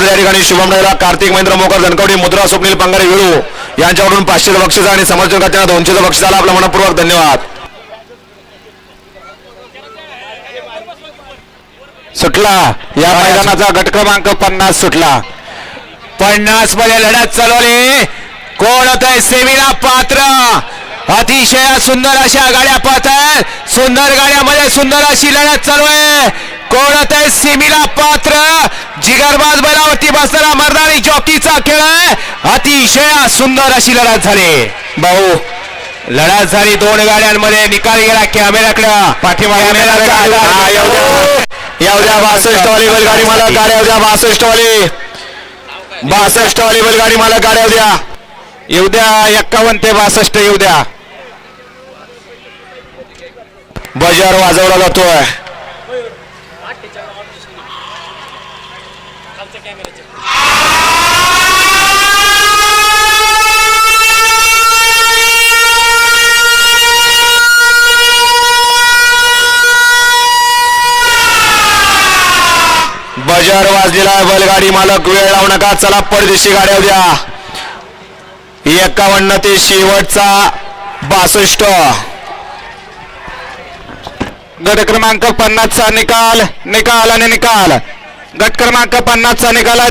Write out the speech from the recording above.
या ठिकाणी शुभम नायरा कार्तिक महेंद्र मोकर धनकवडी मुद्रा स्वप्नील पंगारे वेळू यांच्याकडून पाचशेचं बक्षीस आणि समर्थन करताना दोनशेचं बक्षीस आला आपला मनपूर्वक धन्यवाद. सुटला. या मैदानाचा गट क्रमांक पन्नास सुटला. पन्नासमध्ये लढत चालवली. कोण होत आहे सेमीला पात्र. अतिशय सुंदर अशा गाड्या पाहत सुंदर गाड्यामध्ये सुंदर अशी लढत चालू आहे. कोण होत आहे? सेमीला पात्र. जिगरबाज बैलावरती बसणारा मर्दानी जॉकीचा खेळ. आहे अतिशय सुंदर अशी लढत झाली. भाऊ लढत झाली दोन गाड्यांमध्ये. निकाल गेला कॅमेऱ्याकडे. पाठीमागे येऊद्या बासष्ट वाली बैलगाडी मला गाड्या उद्या बासष्ट वाली बासष्ट वाली बैलगाडी मला गाड्या उद्या येऊ द्या एक्कावन्न ते बासष्ट येऊ द्या. बजार वाजवला जातोय. बजार वाजलेला आहे बैलगाडी मालक वेळ लावू नका चला परदेशी गाड्या द्या. एकावन्न ते शेवटचा बासष्ट. गट क्रमांक पन्नासचा निकाल निकाल आणि निकाल. गट क्रमांक पन्नासचा निकाला